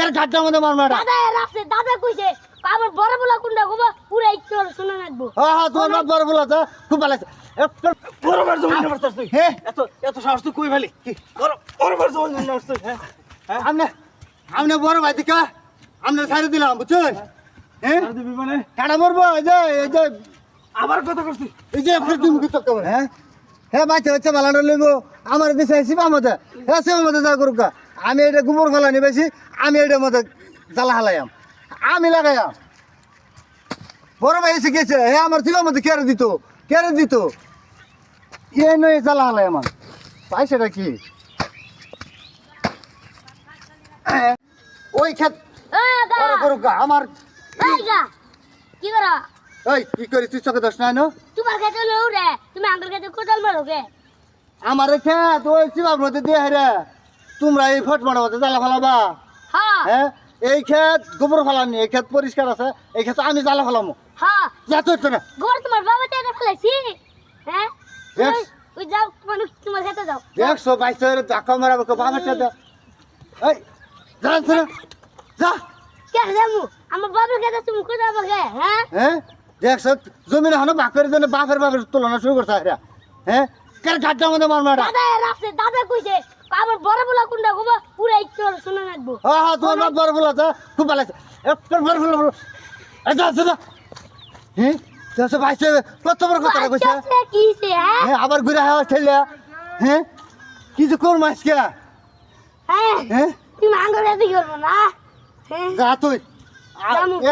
কেন ঘাটটার মধ্যে মারমা এটা দাদা দাদা কইছে আমার বড় বলা কোনটা গোবা পুরা একটু শুনে রাখব। হ্যাঁ হ্যাঁ তোমার বাপ বড় বলা তো খুব ভালো আছে। বরাবর জমি নামাচ্ছিস তুই হ্যাঁ। এত এত সাহস তুই কই ফেলি বরাবর জমি নামাচ্ছিস তুই হ্যাঁ? হ্যাঁ? আমনে আমনে বড় ভাই দিকা আমনে ছাড়ে দিলাম বুঝছেন? হ্যাঁ? আর দিবি মানে? কাটা মরবো এই যে এই যে। আবার কথা করছিস এই যে তুমি হ্যাঁ? হ্যাঁ বাচ্চা বাচ্চা ভালো লইব আমার দেশে শিবা মধ্যে হ্যাঁ শিবা মধ্যে যা করুক। আমি এটা গোবর ফেলা নিবেছি আমি এটার মধ্যে জ্বালা হালাইয়াম। আমি লাগাইয়াম। বড় ভাই এসে গেছে হ্যাঁ আমার শিবার মধ্যে কেড়ে দিত কেড়ে দিত। এ নয় জ্বালা হালাই আমার পাই সেটা কি হ্যাঁ, ওই করুক গা। আমার এই গা কি করা? ওই কি করি? তুই চোখে দোষ নাই তোমার কাছে লও রে তুমি আমার কাছে কোদাল মারো কে আমার খেত ওই মধ্যে দিয়ে রে তোমরা এই ফট মারা জ্বালা ফেলাবা। হ্যাঁ। হ্যাঁ? এই ক্ষেত গোবর ফেলানি এই ক্ষেত পরিষ্কার আছে এই ক্ষেত আমি জ্বালা ফেলামো। হ্যাঁ। যা তো না ঘর তোমার বাবা টাকা ফেলাইছি হ্যাঁ? দেখ। ওই- ওই যাও তোমার তোমার কাছে যাও। দেখছ? বাইশো ধাক্কা মারাবো কে বাবাটা দে। এই জান তো না যা। কে যামু আমার বাবার কাছে তুমি কোদাল মারবে হ্যাঁ? হ্যাঁ? দেখছ? জমিন এখনও বাপের বাপের তুলনা শুরু করছে হ্যাঁ? কেন ঘাটটার মধ্যে মারমা এটা দাদা এর আছে। দাদা কইছে আমার বড় বলা কোনটা গোবা পুরা একটু শুনে রাখব। হ্যাঁ হ্যাঁ তোমার বাপ বড় বলা তো? খুব ভালো আছে। একটু বড় বড় এই যা যা, যা। হ্যাঁ? দেখছ বাইশো কত বড় কথা কইছে? কি সে হ্যাঁ? হ্যাঁ আবার ঘুরে হাওয়া ঠেলে হ্যাঁ? কিছু কর মাস কে হ্যাঁ? হ্যাঁ? তুমি আঙ্গুল কাছে করব না? হ্যাঁ? যা তুই।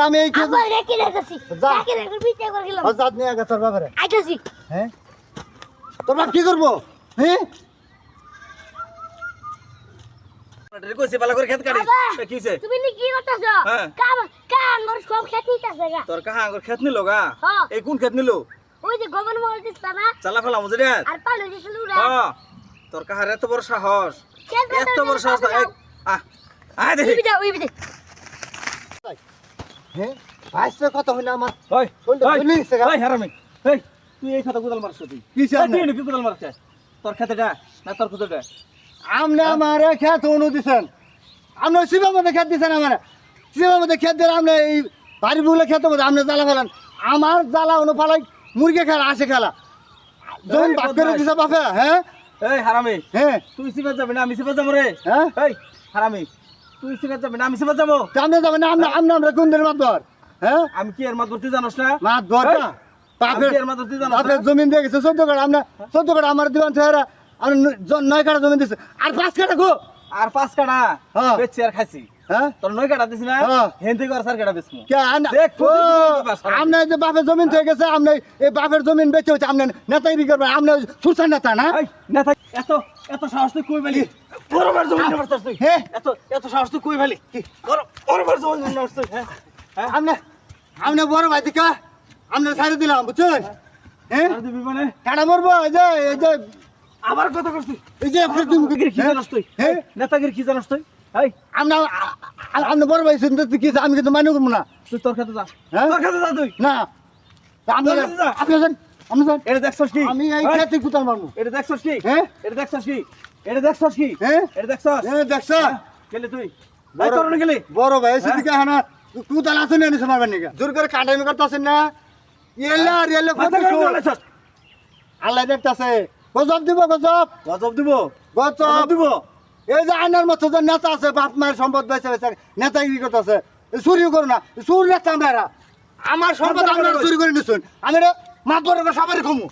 আমি এই খেতে আবার রেখে রেখেছি যা। রেখে রেখে পিঠে করে গেলাম হজাত নিয়ে আগে তোর বাবারে। আইতাছি। হ্যাঁ? তোর বাপ কি করব? হ্যাঁ? রে কইছে ভালো করে খেত কাটিস বাবা, এ, কিছে তুমি নি কি করতেছ? হ্যাঁ। কাম কাম মোর সব খেত নিতেছে তোর কাহা আঙ্গুর খেত নিল গা? হ্যাঁ। এই কোন খেত নিল? ওই যে গোবর মল দিছ না চালা ফেলাম বুঝলি রে আর পালো দিছিল রে হ্যাঁ তোর কাহার এত বড় সাহস? এত বড় আয় দেখি। হ্যাঁ? কত আমার? হারামি। এই তুই এই খাতা কোদাল মারছ তুই এই, আপনি? তুই নাকি কোদাল মারছ? তোর খেতেটা না তোর কোদালটা আমনে আমার খেত অনু দিছেন। আপনি শিবের মধ্যে খেত দিছেন আমার। শিবের মধ্যে খেত দিলে আপনি এই বাড়ি বুলে খেতে মধ্যে আমনে জ্বালা ফেলেন। আমার জ্বালা অনু ফালাই মুরগি খেলা আসে খেলা। যখন বাপ করে। দিছে বাপে হ্যাঁ? এই হারামি হ্যাঁ। তুই সিবাত যাবি না আমি সিবাত যাব রে। হ্যাঁ? এই হারামি তুই সিবাত যাবি না আমি সিবাত যাব। সামনে যাবেন না আপনি আপনি আমরা কোন দিন মাতবর হ্যাঁ? আমি কি এর মাত ধরতে জানোস না? মাতবর না। জমিন দিয়ে গেছে চোদ্দ কাটা আমরা চোদ্দ কাটা আমার দিবান আমরা ন- নয় কাটা জমিন দিছে। আর পাঁচ কাটা গো। আর পাঁচ কাটা হ্যাঁ। বেচছি আর খাইছি। হ্যাঁ? হ্যাঁ। আর। আপনার বাপের জমিন থেকে গেছে আপনি এই বাপের জমিন বেঁচে হচ্ছে আপনি নেতাগিরি করবেন আপনি সুসার নেতা না? এই এত এত সাহস তুই কই ফেলি বরাবর জমি নামাচ্ছিস তুই। এত এত সাহস তুই কই ফেলি বরাবর জমি নামাচ্ছিস তুই হ্যাঁ? আপনি আপনি বড় ভাই দিকা। আপনি ছাড়ে দিলাম বুঝছেন? হ্যাঁ? আর দিবি কাটা মরবো এই যে এই যে। আবার কথা করছিস এই যে ফের তুমি নেতাগিরি কি জানোস তুই? নেতাগিরি কি জানোস তুই? এই। আপনি আপনি বড় ভাই শুনতে কি আমি কিন্তু মান্য করব না। তুই তোর খেতে যা। হ্যাঁ? তোর খেতে যা তুই। না। আপনি যা, যা। আপনি যান আপনি যান এটা দেখছস কি? আমি এই এই, খেতে কুতাল মারবো। এটা দেখছস কি? হ্যাঁ? এটা দেখছস কি? এটা দেখছস কি? হ্যাঁ? এটা দেখছস? এ দেখছ হ্যাঁ? তুই। এই তোর না বড় ভাই সেদিকে হানা। কুতাল আছে না নিছে জোর করে কাটাইমি করতেছেন না? এলা আর এলা কত আল্লাহ দেখতাছে। গজব দিব গজব? গজব দিব। গজব? দিব। এই যে আইনার মতো যে নেতা আছে বাপ মায়ের সম্পদ বেঁচে বেঁচে নেতাগিরি করতেছে? চুরি করো না চুর নেতা আমরা আমার সম্পদ আমরা চুরি করে নিছুন আমি মাতবর সবারই কমু